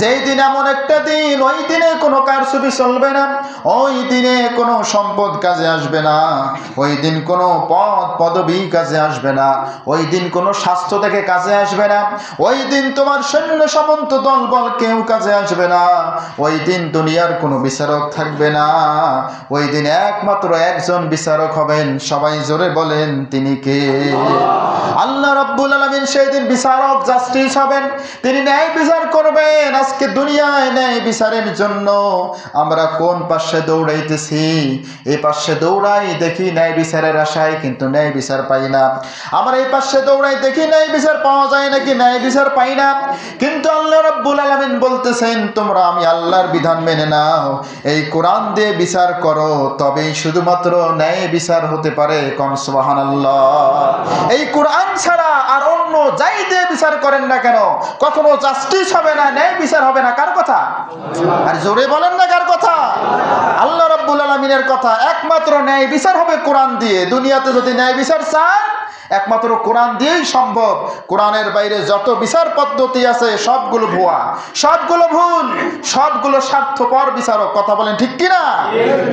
যেই দিন এমন একটা দিন, ওই দিনে কোনো কারচুপি চলবে না, ওই দিনে কোনো সম্পদ কাজে আসবে না, ওই দিন কোনো পদ, পদবি কাজে আসবে না, ওই দিন কোনো স্বাস্থ্য থেকে কাজে আসবে না, ওই দিন তোমার সৈন্য সামন্ত দল বল কেউ কাজে আসবে না, ওই দিন দুনিয়ার কোনো বিচারক থাকবে না, ওই দিন একমাত্র একজন বিচারক হবেন, সবাই জোরে বলেন তিনি কে? রব্বুল আলমিন সেই দিন বিচারক জাস্টিস হবেন। তিনি ন্যায় বিচার করবেন। আজকে দুনিয়ায় ন্যায় বিচারের জন্য আমরা কোন পাশে দৌড়াইতেছি? এই পাশে দৌড়াই দেখি ন্যায় বিচারের আশায় কিন্তু ন্যায় বিচার পাই না। আমরা এই পাশে দৌড়াই দেখি ন্যায় বিচার পাওয়া যায় নাকি ন্যায় বিচার পাই না? কিন্তু আল্লাহ রব্বুল আলমিন বলতেছেন, তোমরা আমি আল্লাহর বিধান মেনে নাও। এই কোরআন দিয়ে বিচার করো। তবেই শুধুমাত্র ন্যায় বিচার হতে পারে। কনসবাহান আল্লাহ এই কোরআন ছাড়া আর অন্য যাই দিয়ে বিচার করেন না কেন? কখনো জাস্টিস হবে না, ন্যায় বিচার হবে না, কার কথা? আর জোরে বলেন না কার কথা? আল্লাহ রব্বুল আলমিনের কথা, একমাত্র ন্যায় বিচার হবে কোরআন দিয়ে। দুনিয়াতে যদি ন্যায় বিচার চান, একমাত্র কোরআন দিয়েই সম্ভব। কোরআনের বাইরে যত বিচার পদ্ধতি আছে, সবগুলো ভুয়া। সবগুলো ভুল, সবগুলো স্বার্থপর বিচারক। কথা বলেন ঠিক কিনা?